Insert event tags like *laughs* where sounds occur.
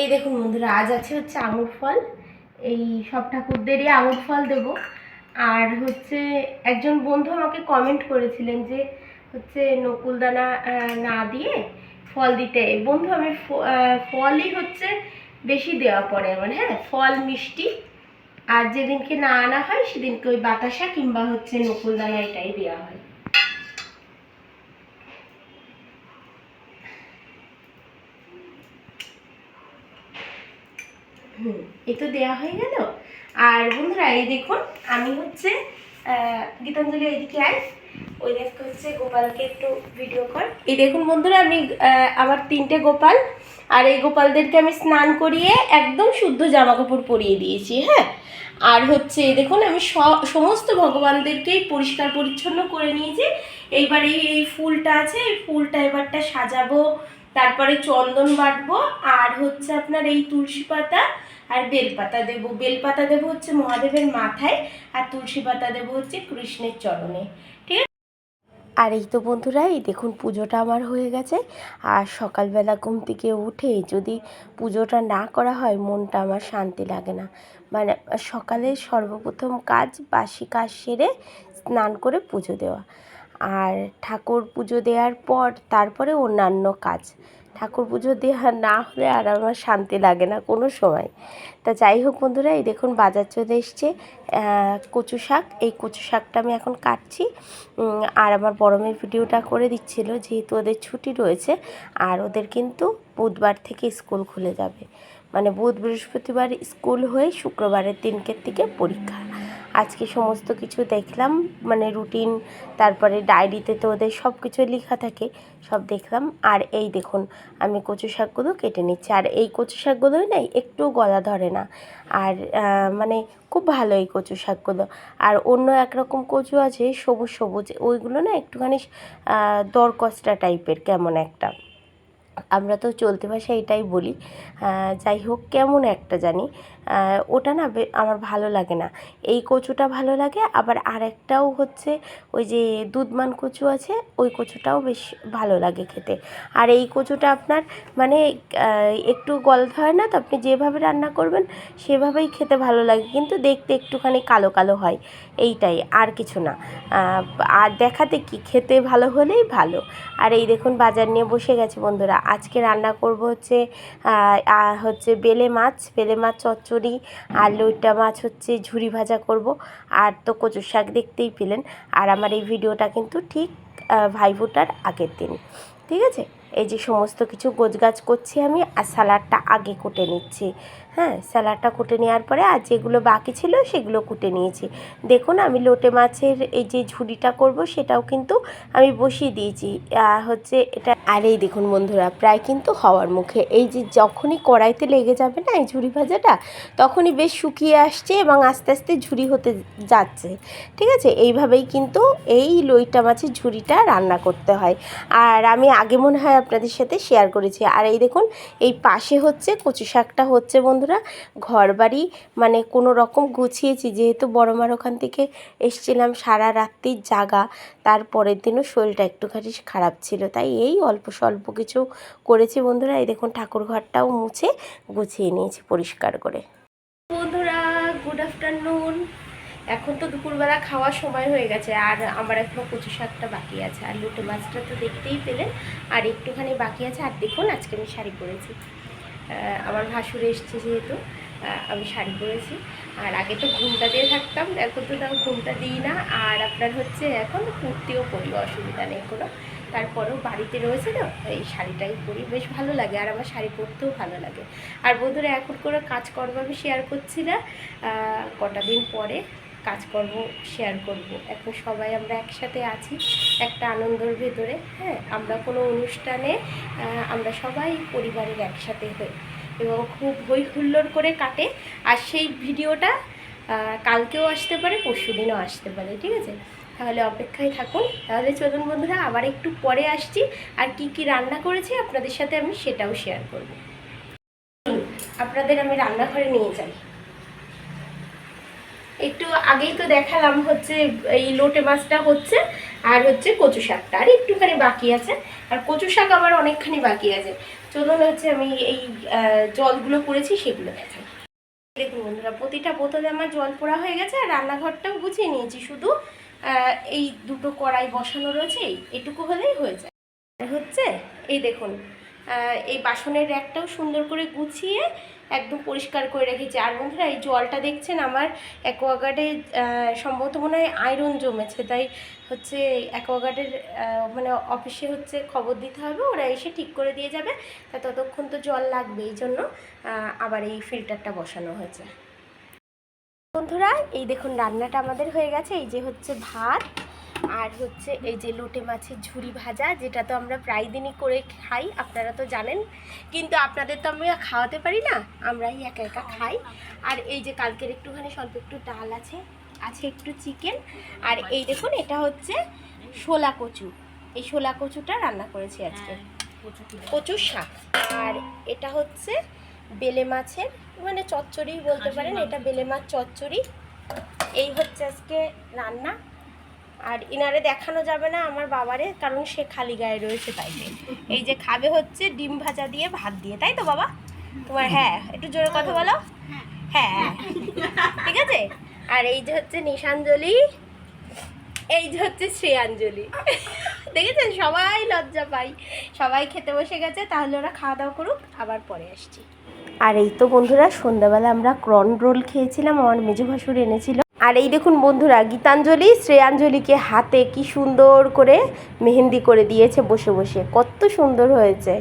এই দেখুন বন্ধুরা, আজ আছে হচ্ছে আঙুর ফল। এই সব ঠাকুরদেরই আঙুর ফল দেব। আর হচ্ছে একজন বন্ধু আমাকে কমেন্ট করেছিলেন যে হচ্ছে নকুলদানা না দিয়ে ফল দিতে। বন্ধু, আমি ফলই হচ্ছে বেশি দেওয়া পড়ে আমার হ্যাঁ? ফল, মিষ্টি। আর যেদিনকে না আনা হয়, সেদিনকে ওই বাতাসা কিংবা হচ্ছে নকুলদানা এটাই দেওয়া হয়। হুম এই তো দেওয়া হয়ে গেল। আর বন্ধুরা, এই দেখুন, আমি হচ্ছে গীতাঞ্জলি এদিকে আয়। ওই দেখতে হচ্ছে গোপালকে একটু ভিডিও কর এই দেখুন বন্ধুরা, আমি আমার তিনটে গোপাল। আর এই গোপালদেরকে আমি স্নান করিয়ে একদম শুদ্ধ জামা কাপড় পরিয়ে দিয়েছি হ্যাঁ? আর হচ্ছে দেখুন, আমি সমস্ত ভগবানদেরকেই পরিষ্কার পরিচ্ছন্ন করে নিয়েছি। এইবার এই এই ফুলটা আছে, এই ফুলটা এবারটা সাজাবো। তারপরে চন্দন বাটবো। আর হচ্ছে আপনার এই তুলসী পাতা আর বেলপাতা দেবো। বেলপাতা দেব হচ্ছে মহাদেবের মাথায় আর তুলসী পাতা দেব হচ্ছে কৃষ্ণের চরণে। ঠিক আর এই তো বন্ধুরা, এই দেখুন পুজোটা আমার হয়ে গেছে। আর সকালবেলা ঘুম থেকে উঠে যদি পুজোটা না করা হয়, মনটা আমার শান্তি লাগে না। মানে সকালে সর্বপ্রথম কাজ, বাসি কাজ সেরে স্নান করে পুজো দেওয়া। আর ঠাকুর পুজো দেওয়ার পর তারপরে অন্যান্য কাজ। ঠাকুর পুজো দেওয়া না হলে আর আমার শান্তি লাগে না কোনো সময়। তা যাই হোক বন্ধুরা, এই দেখুন বাজার চলে এসছে। কচু শাক, এই কচু শাকটা আমি এখন কাটছি। আর আমার বড় মেয়ে ভিডিওটা করে দিচ্ছিল, যেহেতু ওদের ছুটি রয়েছে, আর ওদের কিন্তু বুধবার থেকে স্কুল খুলে যাবে। মানে বুধ বৃহস্পতিবার স্কুল হয়ে শুক্রবারের দিনকের থেকে পরীক্ষা। আজকে সমস্ত কিছু দেখলাম মানে রুটিন তারপরে ডায়েরিতে তো ওদের সব কিছু লেখা থাকে সব দেখলাম। আর এই দেখুন আমি কচু শাকগুলো কেটে নিচ্ছি। আর এই কচু শাকগুলোই না একটু গলা ধরে না। আর মানে খুব ভালো এই কচু শাকগুলো। আর অন্য একরকম কচু আছে সবুজ সবুজ। ওইগুলো না একটুখানি আহ, দরকস্টা টাইপের কেমন একটা। আমরা তো চলতি ভাষায় এটাই বলি। যাই হোক, কেমন একটা জানি। ওটা না আমার ভালো লাগে না। এই কচুটা ভালো লাগে, আবার আরেকটাও হচ্ছে ওই যে দুধমান কচু আছে, ওই কচুটাও বেশ ভালো লাগে খেতে। আর এই কচুটা আপনার মানে একটু গল হয় না তো, আপনি যেভাবে রান্না করবেন সেভাবেই খেতে ভালো লাগে, কিন্তু দেখতে একটুখানি কালো কালো হয়, এইটাই, আর কিছু না। আর দেখাতে কি, খেতে ভালো হলেই ভালো। আর এই দেখুন, বাজার নিয়ে বসে গেছে বন্ধুরা আজকে রান্না করব হচ্ছে হচ্ছে বেলে মাছ বেলে মাছ চচ্চড়ি, আর লইটা মাছ হচ্ছে ঝুরি ভাজা করব। আর তো কচু শাক দেখতেই পেলেন। আর আমার এই ভিডিওটা কিন্তু ঠিক ভাইফোঁটার আগের দিন। ঠিক আছে? এই যে সমস্ত কিছু গোছগাছ করছি আমি আর স্যালাডটা আগে কুটে নিচ্ছি। হ্যাঁ স্যালাডটা কুটে নেওয়ার পরে আর যেগুলো বাকি ছিল সেগুলো কুটে নিয়েছি। দেখুন আমি লোটে মাছের এই যে ঝুড়িটা করব সেটাও কিন্তু আমি বসিয়ে দিয়েছি। হচ্ছে এটা আর এই দেখুন বন্ধুরা, প্রায় কিন্তু হওয়ার মুখে। এই যে যখনই কড়াইতে লেগে যাবে না এই ঝুড়ি ভাজাটা, তখনই বেশ শুকিয়ে আসছে এবং আস্তে আস্তে ঝুড়ি হতে যাচ্ছে। ঠিক আছে? এইভাবেই কিন্তু এই লইটা মাছের ঝুড়িটা রান্না করতে হয়। আর আমি আগে মনে হয় আপনাদের সাথে শেয়ার করেছি। আর এই দেখুন, এই পাশে হচ্ছে কচু শাকটা হচ্ছে বন্ধুরা ঘর বাড়ি মানে কোনো রকম গুছিয়েছি। যেহেতু বড় মার ওখান থেকে এসছিলাম, সারা রাত্রির জাগা, তারপরের দিনও শরীরটা একটুখানি খারাপ ছিল। তাই এই অল্প স্বল্প কিছু করেছি বন্ধুরা। এই দেখুন, ঠাকুর ঘরটাও মুছে গুছিয়ে নিয়েছি পরিষ্কার করে। বন্ধুরা গুড আফটারনুন এখন তো দুপুরবেলা খাওয়ার সময় হয়ে গেছে, আর আমার এখনও কচু শাকটা বাকি আছে, আর লুটে মাছটা তো দেখতেই পেলেন। আর একটুখানি বাকি আছে, আর দেখুন আজকে আমি শাড়ি পরেছি। আমার ভাসুর এসছে যেহেতু আমি শাড়ি পরেছি। আর আগে তো ঘুমটা দিয়ে থাকতাম, এখন তো তাও ঘুমটা দিই না। আর আপনার হচ্ছে এখন কুর্তিও পরি, অসুবিধা নেই কোনো। তারপরেও বাড়িতে রয়েছে তো, এই শাড়িটাই পরি, বেশ ভালো লাগে, আর আমার শাড়ি পরতেও ভালো লাগে। আর বন্ধুরা, এখন করে কাজকর্ম আমি শেয়ার করছি না। কটা দিন পরে কাজকর্ম শেয়ার করব। এখন সবাই আমরা একসাথে আছি, একটা আনন্দের ভেতরে হ্যাঁ? আমরা কোনো অনুষ্ঠানে আমরা সবাই পরিবারের একসাথে হই এবং খুব হই হুল্লোড় করে কাটে। আর সেই ভিডিওটা কালকেও আসতে পারে পরশু দিনও আসতে পারে, ঠিক আছে? তাহলে অপেক্ষায় থাকুন। তাহলে চলুন বন্ধুরা, আবার একটু পরে আসছি। আর কি কি রান্না করেছি আপনাদের সাথে আমি সেটাও শেয়ার করব। আপনাদের আমি রান্নাঘরে নিয়ে যাই। একটু আগেই তো দেখালাম হচ্ছে এই লোটে মাছটা হচ্ছে আর হচ্ছে কচু শাকটা। আর একটুখানি বাকি আছে। আর কচু শাক আবার অনেকখানি বাকি আছে। চলুন হচ্ছে আমি এই জলগুলো করেছি, সেগুলো দেখাই। দেখুন বন্ধুরা, প্রতিটা বোতলে আমার জল পোড়া হয়ে গেছে আর রান্নাঘরটাও গুছিয়ে নিয়েছি। শুধু এই দুটো কড়াই বসানো রয়েছে, এই এটুকু হলেই হয়ে যায়। হচ্ছে, এই দেখুন এই বাসনের র্যাকটাও সুন্দর করে গুছিয়ে একদম পরিষ্কার করে রেখেছি। আর বন্ধুরা, এই জলটা দেখছেন আমার অ্যাকোয়াগার্ডে সম্ভবত মনে হয় আয়রন জমেছে। তাই হচ্ছে অ্যাকোয়াগার্ডের মানে অফিসে হচ্ছে খবর দিতে হবে, ওরা এসে ঠিক করে দিয়ে যাবে। তা ততক্ষণ তো জল লাগবে, এই জন্য আবার এই ফিল্টারটা বসানো হয়েছে। বন্ধুরা, এই দেখুন, রান্নাটা আমাদের হয়ে গেছে। এই যে হচ্ছে ভাত আর হচ্ছে এই যে লোটে মাছের ঝুরি ভাজা যেটা তো আমরা প্রায় দিনই করে খাই আপনারা তো জানেন। কিন্তু আপনাদের তো আমরা খাওয়াতে পারি না আমরাই একা একা খাই। আর এই যে কালকের একটুখানি স্বল্প একটু ডাল আছে আছে একটু চিকেন। আর এই দেখুন এটা হচ্ছে শোলা কচু। এই শোলা কচুটা রান্না করেছি আজকে। কচুর শাক। আর এটা হচ্ছে বেলে মাছের মানে চচ্চড়ি বলতে পারেন এটা বেলে মাছ চচ্চড়ি। এই হচ্ছে আজকে রান্না। আর ইনারে দেখানো যাবে না আমার বাবারে কারণ সে খালি গায়ে রয়েছে তাই এই যে খাবে হচ্ছে ডিম ভাজা দিয়ে ভাত দিয়ে তাই তো বাবা? তোমার হ্যাঁ একটু জোরে কথা বলো। হ্যাঁ। *laughs* ঠিক আছে? আর এই যে হচ্ছে নিশাঞ্জলি এই যে হচ্ছে শ্রেয়াঞ্জলি। *laughs* দেখেছেন? সবাই লজ্জা পাই। সবাই খেতে বসে গেছে তাহলে ওরা খাওয়া দাওয়া করুক আবার পরে আসছি। আর এই তো বন্ধুরা সন্ধ্যাবেলা আমরা ক্রন রোল খেয়েছিলাম আমার মেজু ভাসুর এনেছিল। আর এই দেখুন বন্ধুরা, গীতাঞ্জলি শ্রেয়াঞ্জলিকে হাতে কি সুন্দর করে মেহেন্দি করে দিয়েছে বসে বসে। কত সুন্দর হয়েছে।